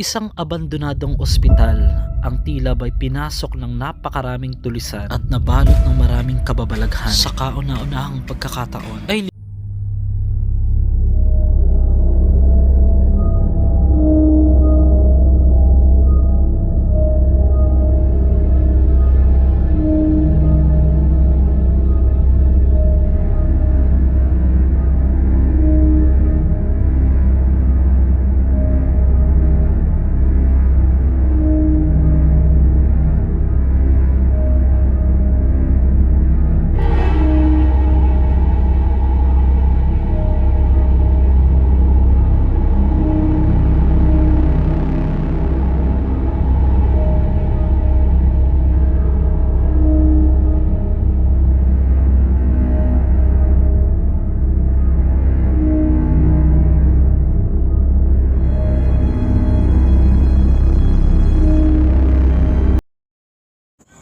Isang abandonadong ospital ang tila ba'y pinasok ng napakaraming tulisan at nabalot ng maraming kababalaghan. Sa kauna-unahang pagkakataon ay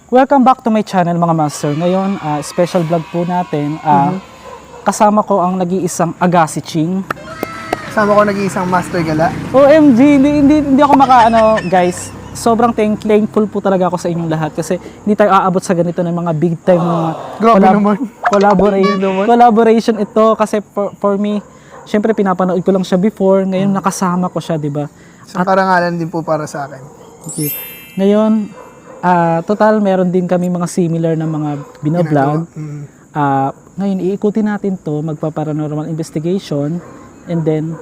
Welcome back to my channel mga master. Ngayon, ah, special vlog po natin. Ah, Kasama ko ang nag-iisang Agassi Ching. Kasama ko nag-iisang master gala. OMG, hindi, hindi, hindi ako maka, ano, guys, sobrang thank, thankful po talaga ako sa inyong lahat kasi hindi tayo aabot sa ganito ng mga big time mga naman. collaboration, collaboration ito kasi for, for me, syempre pinapanood ko lang siya before, ngayon nakasama ko siya, di ba? Isang karangalan din po para sa akin. Okay. Ngayon, ah, total meron din kami mga similar na mga binablog. Mm. Ah, ngayon, iikutin natin to, magpa-paranormal investigation, and then,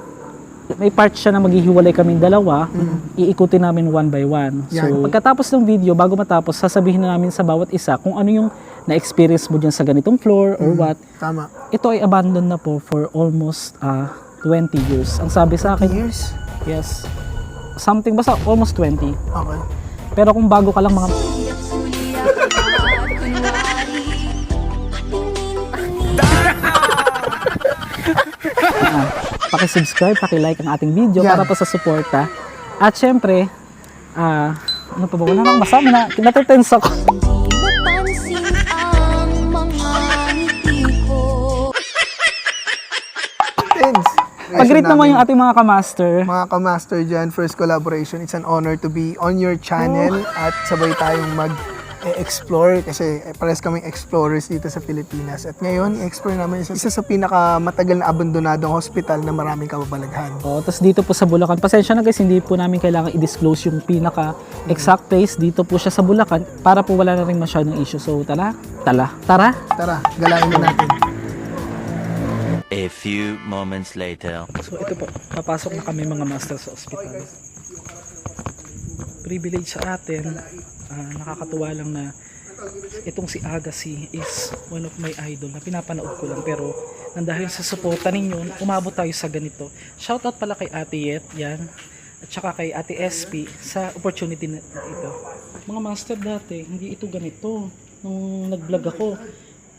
may part siya na maghihiwalay kaming dalawa, iikutin namin one by one. So, Yan. pagkatapos ng video, bago matapos, sasabihin na namin sa bawat isa kung ano yung na-experience mo dyan sa ganitong floor or what. Tama. Ito ay abandoned na po for almost ah, 20 years. Ang sabi sa akin, Years? yes, something, basta almost 20. Okay. Pero kung bago ka lang mga ah, paki-subscribe, paki-like ang ating video Yan. para po sa suporta. At syempre, ah, ano pa ba? Wala nang masama na. Natutense ako. Pag-rate naman yung ating mga kamaster. Mga ka-master dyan, first collaboration. It's an honor to be on your channel at sabay tayong mag-explore kasi eh, pares kaming explorers dito sa Pilipinas. At ngayon, i-explore namin isa, isa sa pinakamatagal na abandonadong hospital na maraming kababalaghan. Oh, tapos dito po sa Bulacan. Pasensya na guys, hindi po namin kailangan i-disclose yung pinaka exact place. Dito po siya sa Bulacan para po wala na rin masyadong issue. So, tala, tala, tara. Tara, galain na natin. A few moments later. So ito po, papasok na kami mga master sa ospital. Privilege sa atin, ah, nakakatuwa lang na itong si Agassi is one of my idol na pinapanood ko lang pero nang dahil sa suporta ninyo, umabot tayo sa ganito. Shoutout pala kay Ate Yet, yan. At saka kay Ate SP sa opportunity na ito. Mga master dati, hindi ito ganito. Nung nag-vlog ako,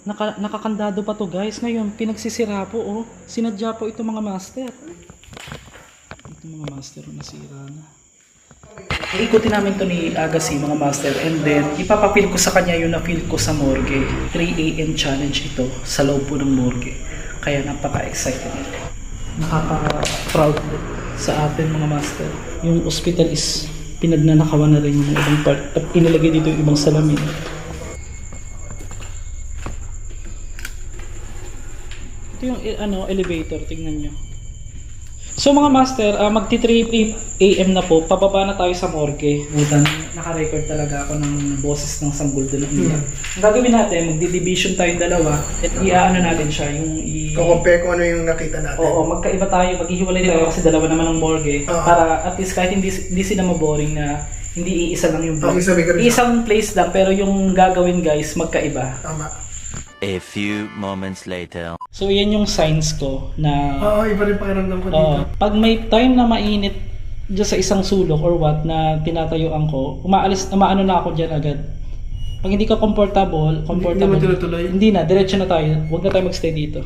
Naka, nakakandado pa to guys. Ngayon, pinagsisira po oh. Sinadya po ito mga master. Ito mga master oh, nasira na. Iikutin namin to ni Agassi mga master and then ipapapil ko sa kanya yung na-feel ko sa morgue. 3 a.m. challenge ito sa loob po ng morgue. Kaya napaka-excited nito. Nakaka-proud sa atin mga master. Yung hospital is pinagnanakawan na rin yung ibang part. Inilagay dito yung ibang salamin. Yung eh, ano, elevator, tingnan nyo. So mga master, ah, magti 3 a.m. na po, pababa na tayo sa morgue. Butan, naka-record talaga ako ng boses ng sanggol doon ng iyak. Ang gagawin natin, magdi-division tayong dalawa at i-ano natin siya, yung i... Kung-compare kung ano yung nakita natin. Oo, magkaiba tayo, maghihiwalay tayo kasi dalawa naman ang morgue Oo. para at least kahit hindi, hindi sila maboring na hindi iisa lang yung Okay, sabi ko rin. Isang place lang pero yung gagawin guys magkaiba. Tama. A few moments later. So yan yung signs ko na Oo, iba rin pakiramdam ko dito. Oo. pag may time na mainit dyan sa isang sulok or what na tinatayuan ko, umaalis, umaano na ako dyan agad. Pag hindi ka comfortable, comfortable. mo tinutuloy? Hindi na, diretso na tayo. Huwag na tayo magstay dito.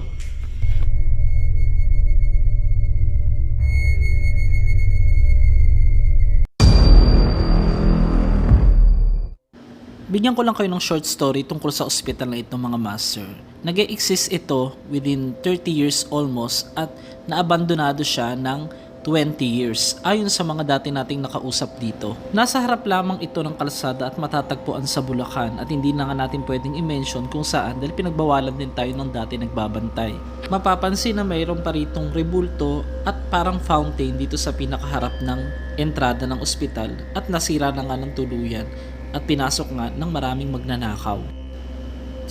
Bigyan ko lang kayo ng short story tungkol sa ospital na ito mga master. nag exist ito within 30 years almost at naabandonado siya ng 20 years ayon sa mga dati nating nakausap dito. Nasa harap lamang ito ng kalsada at matatagpuan sa Bulacan at hindi na nga natin pwedeng i-mention kung saan dahil pinagbawalan din tayo ng dati nagbabantay. Mapapansin na mayroon pa ritong rebulto at parang fountain dito sa pinakaharap ng entrada ng ospital at nasira na nga ng tuluyan at pinasok nga ng maraming magnanakaw.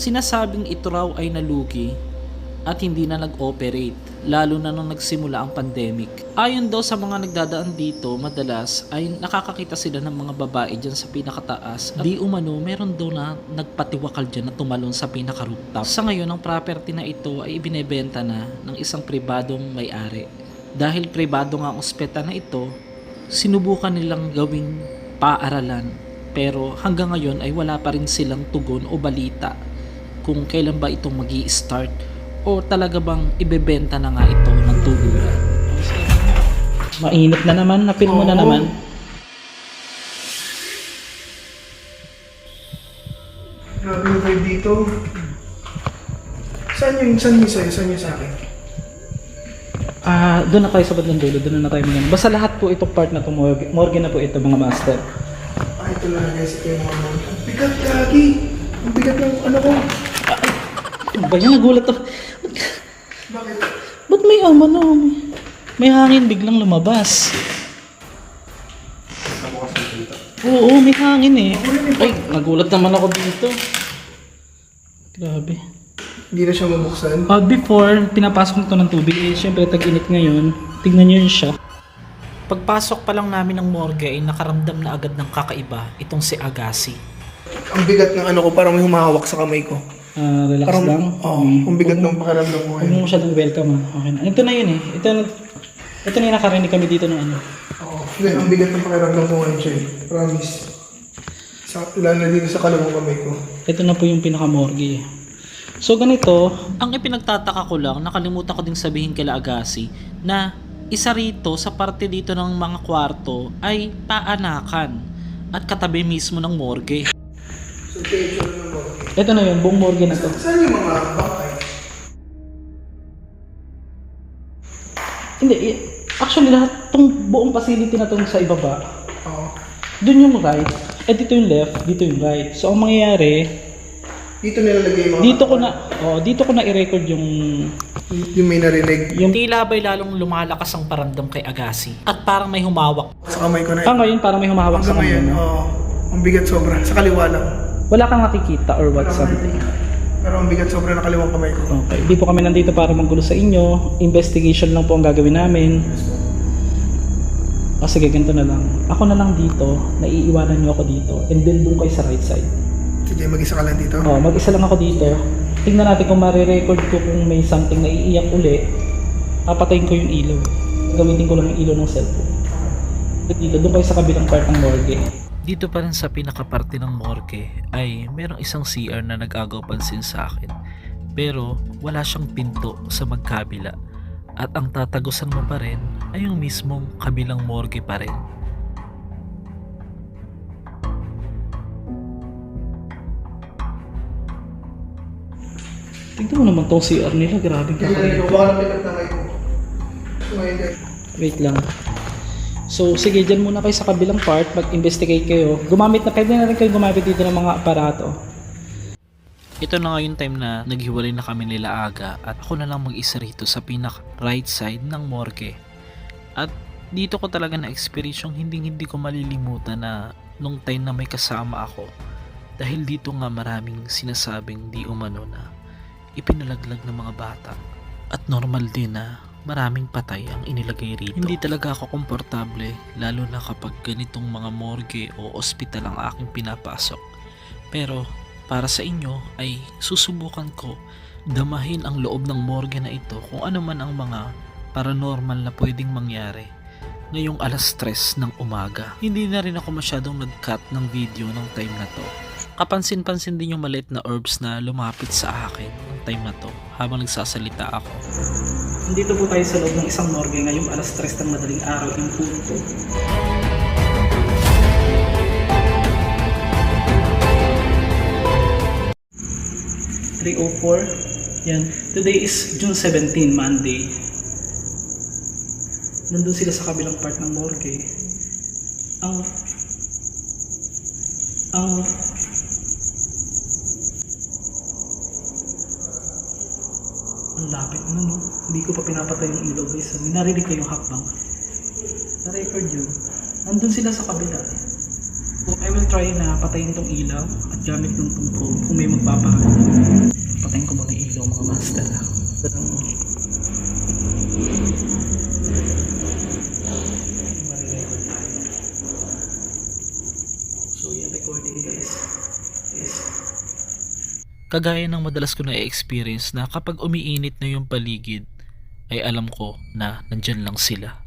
Sinasabing ito raw ay nalugi at hindi na nag-operate lalo na nung nagsimula ang pandemic. Ayon daw sa mga nagdadaan dito, madalas ay nakakakita sila ng mga babae dyan sa pinakataas. At di umano, meron daw na nagpatiwakal dyan na tumalon sa pinaka-rooftop. Sa ngayon, ang property na ito ay ibinebenta na ng isang pribadong may-ari. Dahil pribado nga ang ospital na ito, sinubukan nilang gawing paaralan. Pero hanggang ngayon ay wala pa rin silang tugon o balita kung kailan ba itong magi start o talaga bang ibebenta na nga ito ng tuluyan. Mainit na naman, napil mo na naman. Grabe yung vibe dito. Saan yung, saan yung sa'yo? Saan yung sa akin? Ah, doon na tayo sa bandang dulo, doon na tayo mag Basta lahat po itong part na to, morgue, morgue na po ito mga master. Ito lang guys. Ito yung mga mga. Ang bigat, Gagi! Ang bigat ng ano ko. Ano ba yan? Nagulat ako. Bakit? Ba't may um, ano, may, may hangin biglang lumabas? Oo, may hangin eh. Ay, nagulat naman ako dito. Grabe. Hindi na siya mabuksan. Uh, before, pinapasok nito ng tubig, eh, syempre tag-init ngayon. Tingnan nyo yun siya. Pagpasok pa lang namin ng morgue ay nakaramdam na agad ng kakaiba itong si Agassi. Ang bigat ng ano ko, parang may humahawak sa kamay ko. Ah, relax Parang, lang. oo, ang bigat ng pakiramdam ko. Huwag mo masyadong welcome ah. Okay na. Ito na yun eh. Ito, ito na yung nakarinig kami dito ng ano. Oo. Hindi, ang bigat ng pakiramdam ko ngayon siya. eh. Promise. Sa, lalo na dito sa kalawang kamay ko. Ito na po yung pinakamorgue. eh. So ganito, Ang ipinagtataka ko lang, nakalimutan ko ding sabihin kila Agassi na isa rito sa parte dito ng mga kwarto ay paanakan at katabi mismo ng morgue. So, ng mga. ito na yun, buong morgue na to. Saan yung mga bangkay? Hindi, actually lahat tong buong facility na tong sa ibaba, Oo. dun yung right, eh dito yung left, dito yung right. So ang mangyayari, Dito nilalagay yung mga... dito ko na, oh, dito ko na i-record yung Yung may narinig. yung Tila ba'y lalong lumalakas ang paramdam kay Agassi at parang may humawak Sa kamay ko na. Ah, ngayon parang may humahawak sa ngayon, kanya. oo. ang bigat sobra. Sa kaliwa lang. Wala kang nakikita or what something. Pero ang bigat sobra na kaliwang kamay ko. Okay, di po kami nandito para manggulo sa inyo. Investigation lang po ang gagawin namin. O sige, ganito na lang. Ako na lang dito, naiiwanan niyo ako dito, and then doon kayo sa right side. Sige, mag-isa ka lang dito. O, mag-isa lang ako dito. Tingnan natin kung marirecord ko kung may something na iiyak uli. Papatayin ko yung ilaw. Gamitin ko lang yung ilaw ng cellphone. Dito, doon kayo sa kabilang part ng morgue. Dito pa rin sa pinakaparte ng morgue ay merong isang CR na nag-agaw pansin sa akin. Pero wala siyang pinto sa magkabila at ang tatagusan mo pa rin ay yung mismong kabilang morgue pa rin. Tingnan mo naman tong CR nila, grabe kayo. Wait lang. So, sige, dyan muna kayo sa kabilang part, mag-investigate kayo. Gumamit na, pwede na rin kayo gumamit dito ng mga aparato. Ito na nga yung time na naghiwalay na kami nila aga at ako na lang mag-isa rito sa pinak right side ng morgue. At dito ko talaga na-experience yung hindi hindi ko malilimutan na nung time na may kasama ako. Dahil dito nga maraming sinasabing di umano na ipinalaglag ng mga bata. At normal din na maraming patay ang inilagay rito. Hindi talaga ako komportable lalo na kapag ganitong mga morgue o ospital ang aking pinapasok. Pero para sa inyo ay susubukan ko damahin ang loob ng morgue na ito kung ano man ang mga paranormal na pwedeng mangyari ngayong alas 3 ng umaga. Hindi na rin ako masyadong nag-cut ng video ng time na to. Kapansin-pansin din yung maliit na herbs na lumapit sa akin ng time na to habang nagsasalita ako. Nandito po tayo sa loob ng isang morgue ngayong alas 3 ng madaling araw in punto. Three oh four. Yan. Today is June 17, Monday. nandun sila sa kabilang part ng morgue. Ang ang ang lapit na no. Hindi ko pa pinapatay yung ilaw guys. Narinig ko yung hakbang. Na-record yun. Nandun sila sa kabila. So, I will try na patayin tong ilaw at gamit ng phone kung may magpaparamdam. Patayin ko muna yung ilaw mga master. Ang marirecord tayo. So yung recording guys is Kagaya ng madalas ko na experience na kapag umiinit na yung paligid, ay alam ko na nandyan lang sila.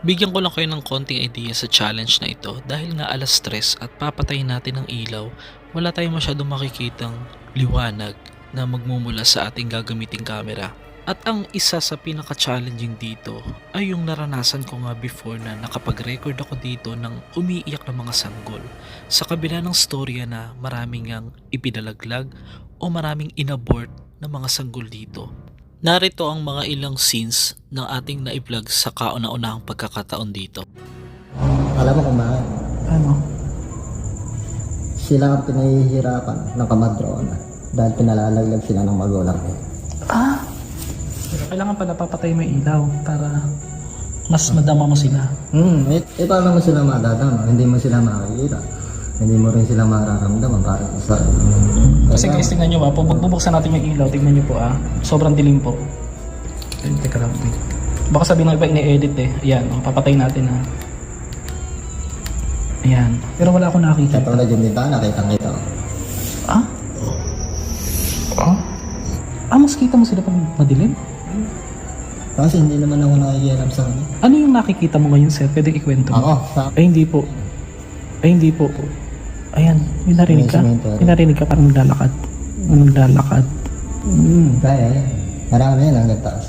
Bigyan ko lang kayo ng konting idea sa challenge na ito dahil nga alas stress at papatayin natin ng ilaw, wala tayong masyadong makikitang liwanag na magmumula sa ating gagamiting camera. At ang isa sa pinaka-challenging dito ay yung naranasan ko nga before na nakapag-record ako dito ng umiiyak na mga sanggol. Sa kabila ng storya na maraming ang ipinalaglag o maraming inabort na mga sanggol dito. Narito ang mga ilang scenes ng ating na-vlog sa kauna-unahang pagkakataon dito. Alam mo kung bakit? ano? Sila ang pinahihirapan ng kamadrona dahil pinalalaglag sila ng magulang ko. Ah! Pero kailangan pala papatay mo yung ilaw para mas madama mo sila. Hmm, eh, eh paano mo sila madadama? Hindi mo sila makikita. Hindi mo rin sila mararamdaman para sa... Kasi guys, tingnan nyo ah, pag bubuksan natin yung ilaw, tingnan nyo po ah, sobrang dilim po. Ay, teka lang, wait. Baka sabihin ng iba ini-edit eh. Ayan, oh, papatay natin ha. Ayan. Pero wala akong nakikita. Katulad yung bintana, kitang-kita. ko. Ah? Ah? Ah, mas kita mo sila pag madilim? Kasi hindi naman ako nakikialam sa kanya. Ano yung nakikita mo ngayon, sir? Pwede ikwento mo? Ako, sa... Ay, hindi po. Ay, hindi po. Ayan, may narinig ka? May narinig ka parang naglalakad. Naglalakad. Hmm, kaya eh. Marami yan ang nagtaas.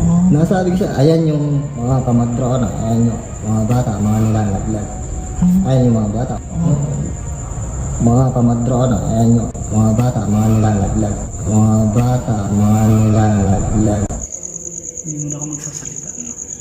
Oh. Nasabi ko siya, ayan yung mga kamadrona, ayan yung mga bata, mga nilalaglag. Ayan yung mga bata. Mga kamadrona, ayan yung mga bata, mga nilalaglag. Mga bata, mga nilalaglag. Hindi mo na ako magsasalita. no?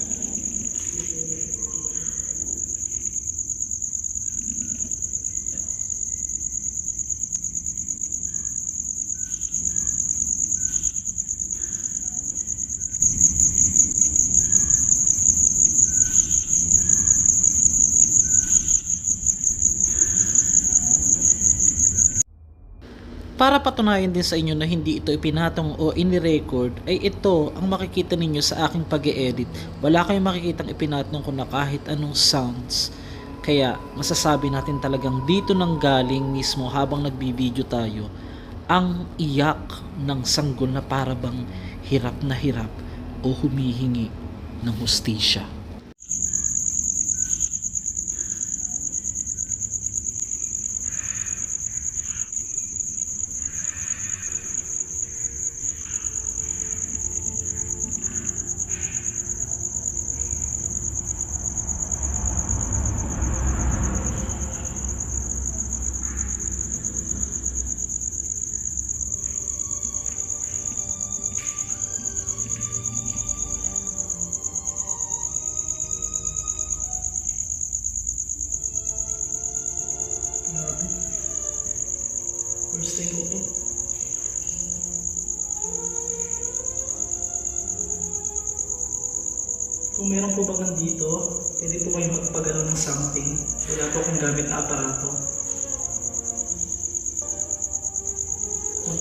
Para patunayan din sa inyo na hindi ito ipinatong o inirecord, ay ito ang makikita ninyo sa aking pag edit Wala kayong makikitang ipinatong ko na kahit anong sounds. Kaya masasabi natin talagang dito nang galing mismo habang nagbibideo tayo ang iyak ng sanggol na para bang hirap na hirap o humihingi ng hustisya.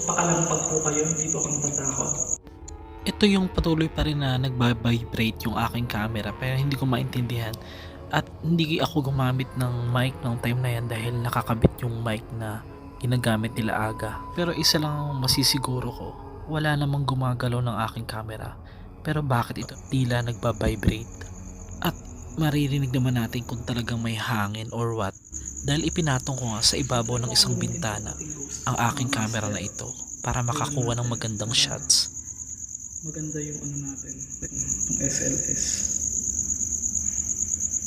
Magpakalampag po kayo, hindi po ako natatakot. Ito yung patuloy pa rin na nagbabibrate yung aking camera pero hindi ko maintindihan at hindi ako gumamit ng mic ng time na yan dahil nakakabit yung mic na ginagamit nila aga. Pero isa lang ang masisiguro ko, wala namang gumagalaw ng aking camera. Pero bakit ito tila nagbabibrate? At maririnig naman natin kung talagang may hangin or what dahil ipinatong ko nga sa ibabaw ng isang bintana ang aking camera na ito para makakuha ng magandang shots. Maganda yung ano natin, yung SLS.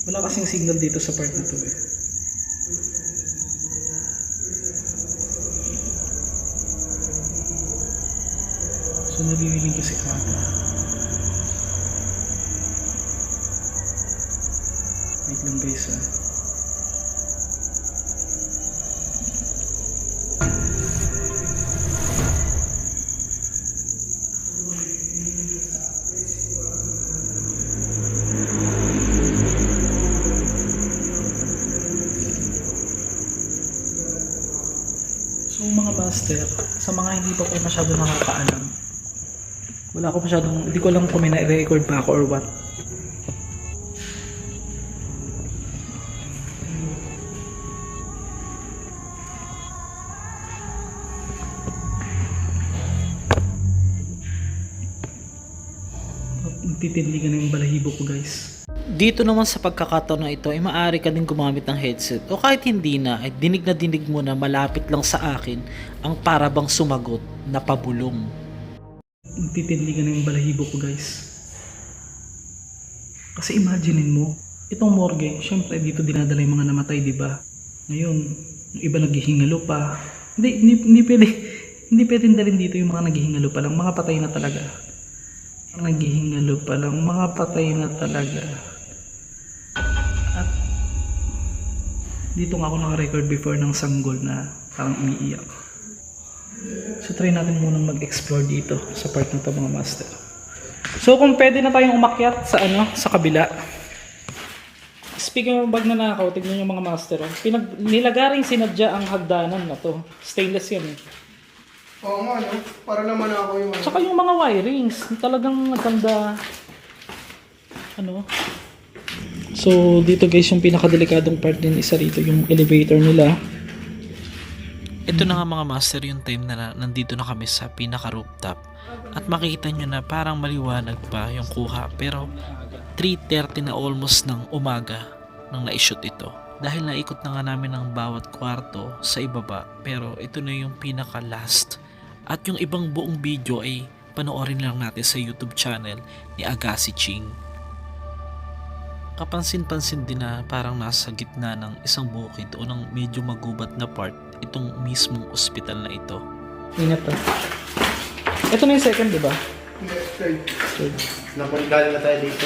Wala kasing signal dito sa part na to eh. So nalilinig ko si Kata. ah. Hindi pa po masyado nakakaalam, wala ko masyadong, hindi ko alam kung may na-record pa ako or what. Nagtitindigan na yung balahibo ko guys. Dito naman sa pagkakataon na ito ay maaari ka din gumamit ng headset o kahit hindi na ay dinig na dinig mo na malapit lang sa akin ang parabang sumagot na pabulong. Nagtitindigan na yung balahibo ko guys. Kasi imaginein mo, itong morgue, syempre dito dinadala yung mga namatay, di ba? Ngayon, yung iba naghihingalo pa. Hindi, hindi, hindi pwede, hindi pwede dalhin dito yung mga naghihingalo pa lang, mga patay na talaga. Naghihingalo pa lang, mga patay na talaga. Dito nga ako naka-record before ng sanggol na parang umiiyak. So try natin munang mag-explore dito sa part na to mga master. So kung pwede na tayong umakyat sa ano, sa kabila. Speaking of bag na nakaw, tignan yung mga master. Oh. Pinag nilagaring sinadya ang hagdanan na to. Stainless yan eh. Oo nga, no? Para naman ako yung ano. Tsaka yung mga wirings, talagang naganda ano. So dito guys yung pinakadelikadong part din isa rito yung elevator nila. Ito na nga mga master yung time na, na nandito na kami sa pinaka rooftop at makikita nyo na parang maliwanag pa yung kuha pero 3.30 na almost ng umaga nang na-shoot ito. Dahil naikot na nga namin ang bawat kwarto sa ibaba pero ito na yung pinaka last at yung ibang buong video ay panoorin lang natin sa YouTube channel ni Agassi Ching. Kapansin-pansin din na parang nasa gitna ng isang bukid o ng medyo magubat na part itong mismong ospital na ito. Ingat to. Ito na yung second, di ba? Next slide. Third. Napunigala na tayo dito.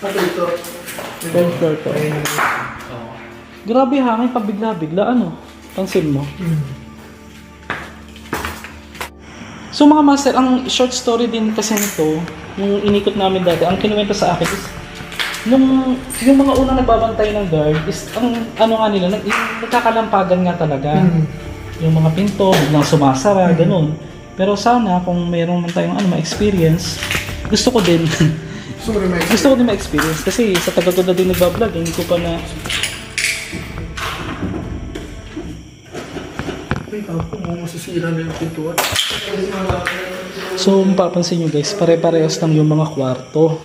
Ito ito. Third floor to. Grabe hangin pag bigla-bigla ano. Pansin mo. So mga master, ang short story din kasi nito, yung inikot namin dati, ang kinuwento sa akin is, nung yung mga unang nagbabantay ng guard is, ang ano nga nila, nag, yung nagkakalampagan nga talaga. Yung mga pinto, biglang sumasara, ganun. Pero sana, kung mayroon man tayong ano, ma-experience, gusto ko din. Gusto ko din ma-experience kasi sa tagal ko na din nagbablog, hindi ko pa na ako, masisira na yung pintuan. So, mapapansin nyo guys, pare-parehas lang yung mga kwarto.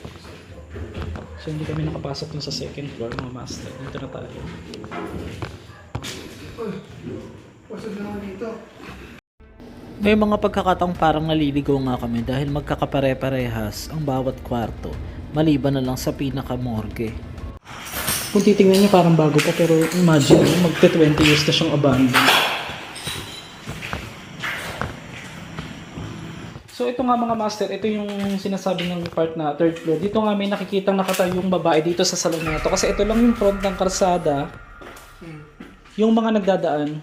So, hindi kami nakapasok dun sa second floor mga master. Dito na tayo. Pasok na ako dito. May mga pagkakataong parang naliligaw nga kami dahil magkakapare-parehas ang bawat kwarto maliban na lang sa pinaka-morgue. Kung titingnan nyo parang bago pa pero imagine nyo, magte 20 years na siyang abandoned. So ito nga mga master, ito yung sinasabi ng part na third floor. Dito nga may nakikitang nakatayong babae dito sa salon na ito. Kasi ito lang yung front ng karsada. Yung mga nagdadaan,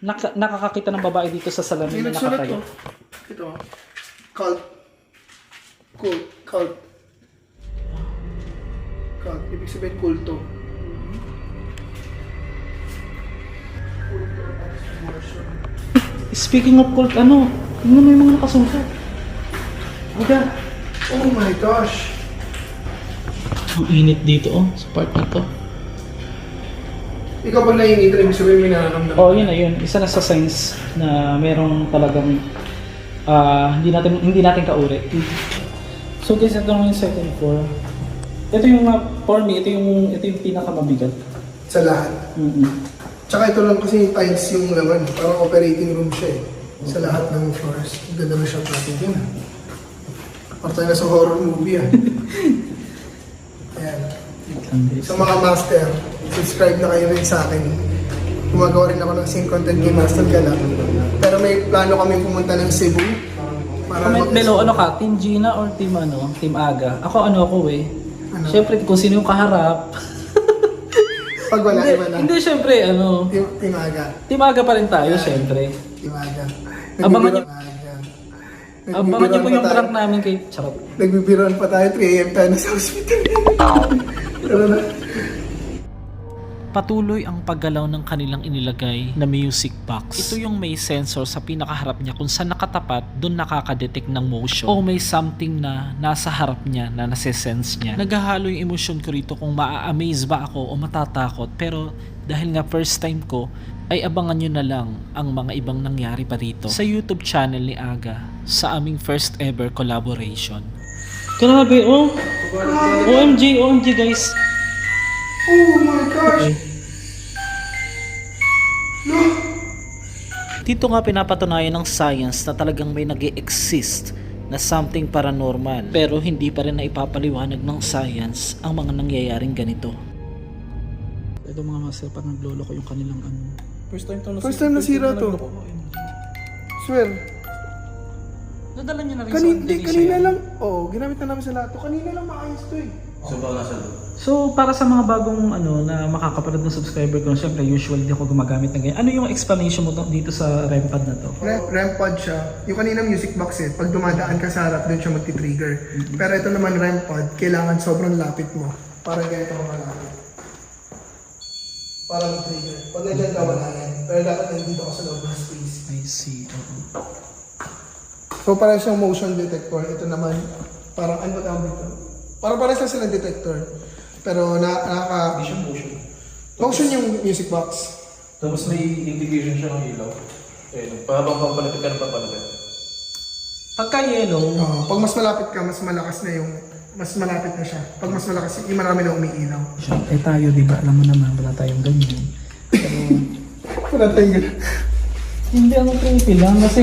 naka- nakakakita ng babae dito sa salon May na nakatayo. to. Ito. Cult. Cult. Cult. Cult. Ibig sabihin kulto. Speaking of cult, ano? Mo yung mga nakasulat. Aga, Oh my gosh. ang init dito oh, sa part na to. Ikaw pag naiinita, ibig sabihin may nararamdaman. Oo, oh, yun na yun. Isa na sa signs na merong talagang ah, hindi natin hindi natin kauri. So guys, ito naman yung second floor. Ito yung uh, for me, ito yung ito yung pinakamabigat. Sa lahat. mm Tsaka ito lang kasi tiles yung laman. Parang operating room siya eh. Sa lahat ng floors. Ang Ganda na siya pati din. Parang tayo na sa horror movie ah. Ayan. Sa mga master, subscribe na kayo rin sa akin. Gumagawa rin ako ng same content kay Master Gala. Pero may plano kami pumunta ng Cebu. Para Comment below, ano ka? Team Gina or Team ano? Team Aga? Ako ano ako eh. Ano? Siyempre kung sino yung kaharap. Pag wala, hindi, iba na. hindi, syempre, ano, Tim, timaga. timaga pa rin tayo, syempre. Timaga. Abangan niyo- Timaga. Abangan niyo po pa yung tayo. prank namin kay Charot. Nagbibiroan pa tayo, 3 a.m. tayo na sa hospital. Tara na. Patuloy ang paggalaw ng kanilang inilagay na music box. Ito yung may sensor sa pinakaharap niya kung saan nakatapat, doon nakakadetect ng motion. O may something na nasa harap niya na nase-sense niya. Naghahalo yung emosyon ko rito kung maa-amaze ba ako o matatakot. Pero dahil nga first time ko, ay abangan nyo na lang ang mga ibang nangyari pa rito sa YouTube channel ni Aga sa aming first ever collaboration. Grabe, oh. OMG, OMG guys. Oh my gosh! Dito nga pinapatunayan ng science na talagang may nag exist na something paranormal pero hindi pa rin na ipapaliwanag ng science ang mga nangyayaring ganito. Ito mga master, parang naglolo ko yung kanilang ano. First time nasira to. Swear. Nadala niyo na rin Kanina, di, kanina lang, oo, ginamit na namin sa lahat. to. Kanina lang maayos to eh. So, para sa mga bagong ano na makakapanood ng subscriber ko, syempre usually di ako gumagamit ng ganyan. Ano yung explanation mo to- dito sa REM pad na to? Ramp, ramp pod siya. Yung kanina music box eh, pag dumadaan ka sa harap, doon siya magti-trigger. Pero ito naman ramp pod, kailangan sobrang lapit mo. Parang ganito ka malapit. Para mag-trigger. Pag nandiyan ka, wala yan. Pero dapat nandito ka sa loob ng space. I see. Oo. So parang siyang motion detector. Ito naman, parang ano ba tawag dito? Parang parang sila silang detector. Pero na, nakaka... Hindi siya motion. Motion yung music box. Tapos may indication siya ng ilaw. Ayun, pahabang papalapit ka ng papalapit. Pagka yellow, Oo, pag mas malapit ka, mas malakas na yung... Mas malapit na siya. Pag mas malakas, yung marami na umiilaw. eh tayo, di ba? Alam mo naman, wala tayong ganyan. Wala ganun. Hindi ako creepy lang kasi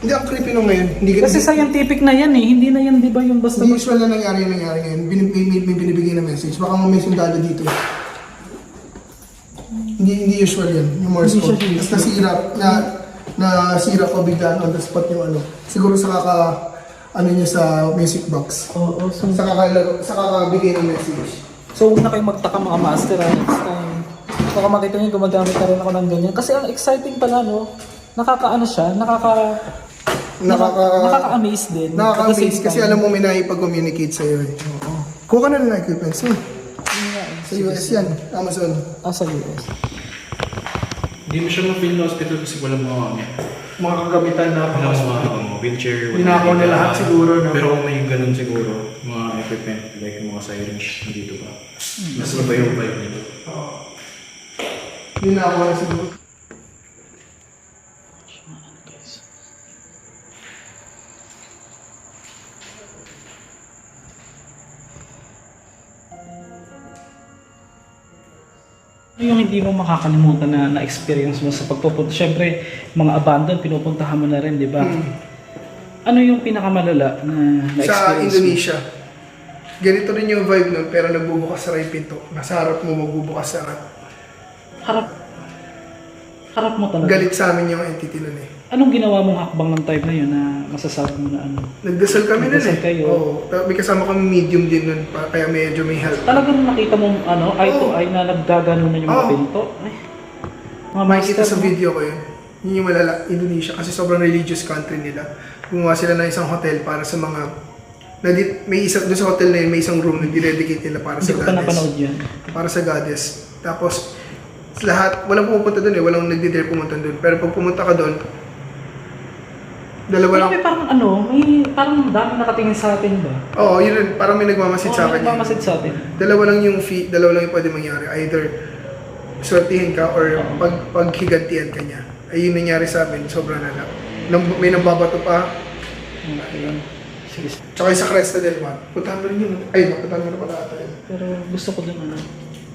Hindi, ang creepy nung ngayon. Hindi kasi scientific na yan eh. Hindi na yan, di ba, yung basta Hindi usual na nangyari yung nangyari ngayon. Bin, may, may, may binibigay na message. Baka may sundalo dito. Hindi hindi usual yan. Yung Morse Hindi code. Tapos nasira, na, nasira ko biglaan on the spot yung ano. Siguro sa kaka, ano niya sa music box. Oo, so, Sa kakalaro, sa kakabigay ng message. so huwag na kayong magtaka mga master ha, next time. Baka makita niyo gumagamit na rin ako ng ganyan. Kasi ang exciting pala, no? Nakakaano siya, nakaka... Nakaka, Nakaka-amaze din. Nakaka-amaze kasi alam mo may naipag-communicate sa'yo eh. Kuha ka na rin ng equipments mo. Sa US yan, Amazon. Ah, sa US. Hindi mo siya ma-feel na hospital kasi walang mga ano. Mga kagamitan na Walang mga ano, wheelchair. walang Ninakaw na lahat siguro, no? Pero kung may ganun siguro, mga equipment, like mga sirens, nandito pa. Mas iba yung vibe nito. Hindi na ako na siguro. Ano yung hindi mo makakalimutan na na-experience mo sa pagpupunta? Siyempre, mga abandon, pinupuntahan mo na rin, di ba? Ano yung pinakamalala na na-experience Hmm. Sa mo? Indonesia. Ganito rin yung vibe nun, pero nagbubukas sa pinto. Nasa harap mo, magbubukas sa harap. Harap. Harap mo talaga. Galit sa amin yung entity nun eh. Anong ginawa mong hakbang ng time na yun na masasabi mo na ano? Nagdasal kami nun Nagdasal eh. kayo? Oo. Ta- May kasama kami medium din nun, pa- kaya medyo may help. Talagang nakita mo ano, eye to Oo. eye na naggagano na yung mga Oo. pinto? Ay. Mga Makikita master sa video ko yun. Yun yung malala, Indonesia, kasi sobrang religious country nila. Gumawa sila ng isang hotel para sa mga na di- may isang doon sa hotel na yun, may isang room na dinedicate nila para Hindi sa ko pa goddess. napanood yan. para sa goddess. Tapos, lahat, walang pumupunta doon eh, walang nagdi-dare pumunta doon. Pero pag pumunta ka doon, dalawa lang. may parang ano, may parang dami nakatingin sa atin ba? Oo, yun rin, parang may nagmamasid sa Oo, akin. may nagmamasid sa atin. Dalawa lang yung fee, dalawa lang yung pwede mangyari. Either swertihin ka or pag paghigantihan ka niya. Ay yun nangyari sa amin, sobrang nala. Nang, may nambabato pa, Okay. Sige. tsaka yung sa Cresta del Mar. Puntahan mo rin yun. Ay, puntahan mo na pala ata yun. Pero gusto ko din ano,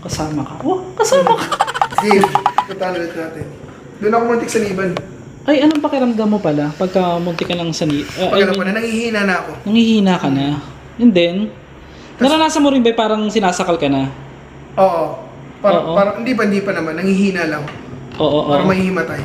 kasama ka. Oh, kasama ka! Sige, puntahan ulit natin. Doon ako muntik sa Liban. Ay, anong pakiramdam mo pala pagka munti ka ng sani? Uh, Pag alam ko na, nangihina na ako. nangihina ka na. And then, naranasan mo rin ba parang sinasakal ka na? Oo. Para, Oo. para, hindi pa, hindi pa naman. Nangihina lang. Oo, oo. Para mahihimatay.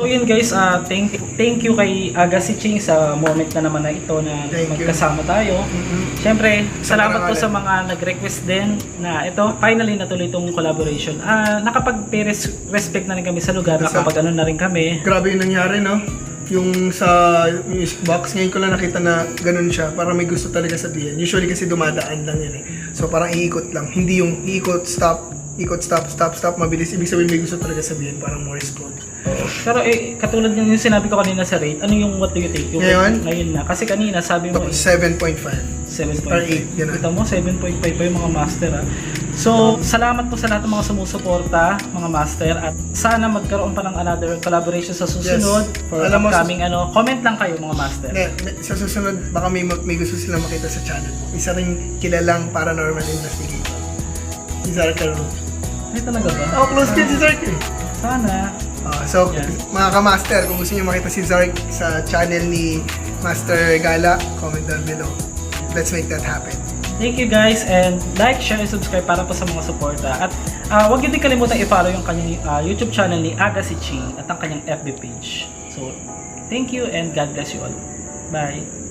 So yun guys, ah thank, thank you kay Agassi Ching sa moment na naman na ito na Thank you. magkasama tayo. Mhm. Siyempre, Sa salamat po sa mga nag-request din na ito, finally natuloy itong collaboration. Ah, nakapag-pay res- respect na rin kami sa lugar, Sa- nakapag ano na rin kami. Grabe yung nangyari, no? Yung sa music box, ngayon ko lang nakita na ganun siya. Parang may gusto talaga sabihin. Usually kasi dumadaan lang yan eh. So parang iikot lang. Hindi yung iikot, stop, ikot, stop, stop, stop, mabilis. Ibig sabihin may gusto talaga sabihin. Parang Morse code. Pero eh, katulad yung yung sinabi ko kanina sa rate, ano yung what do you take? Yung Ngayon? Ngayon na. Kasi kanina sabi mo Tapos eh, 7.5. 7.5. Or eight, ganun. Kita mo, 7.5 pa yung mga master ah. So, salamat po sa lahat ng mga sumusuporta, mga master. At sana magkaroon pa ng another collaboration sa susunod. Yes. For Alam mo, upcoming ano. Comment lang kayo mga master. May- sa susunod, baka may, may gusto silang makita sa channel mo. Isa rin kilalang paranormal investigator. Si Zarkar Root. Ay talaga ba? Oh, close din si Zark eh. Sana. Ah, so, Yan. mga ka-master, kung gusto niyo makita si Zark sa channel ni Master Gala, comment down below. Let's make that happen. Thank you guys and like, share, and subscribe para po sa mga suporta. At ah, huwag niyo din kalimutan i-follow yung kanyang ah, YouTube channel ni Agassi Ching at ang kanyang FB page. So, thank you and God bless you all. Bye!